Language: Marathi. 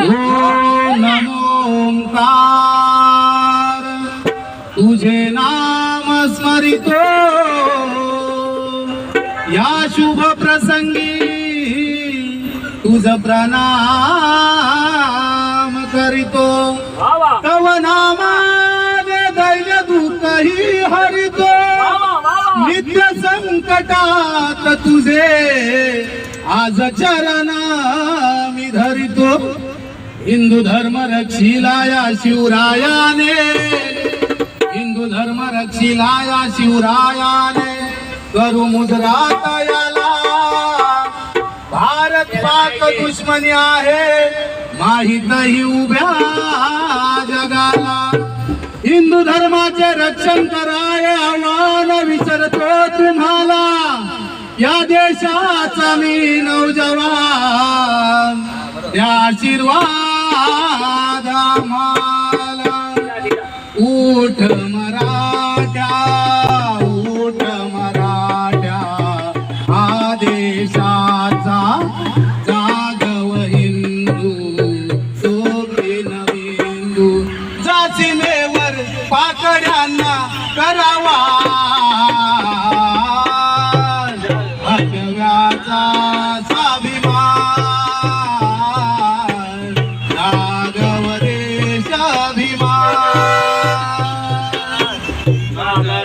नमोकार। तुझे नाम स्मरितो। या शुभ प्रसंगी तुझ प्रणाम करितो। तव नामाने दैन्य दुःखही हरितो। नित्य संकटात तुझे आज चरण मी धरितो। हिंदू धर्म रक्षिला या शिवरायाने. हिंदू धर्म रक्षिला या शिवरायाने. करू मुजरात याला. भारत पाक दुश्मनी आहे. माहीत नाही उभ्या जगाला. हिंदू धर्माचे रक्षण कराय आव्हान विसरतो तुम्हाला. या देशाचा मी नौजवान त्या आशीर्वाद उठ मराठा उठ मराठा आदेशाचा जागव हिंदू सोपे नवेंदू. जासिमेवर पाकड्यांना करावा. भगव्याचा Amen.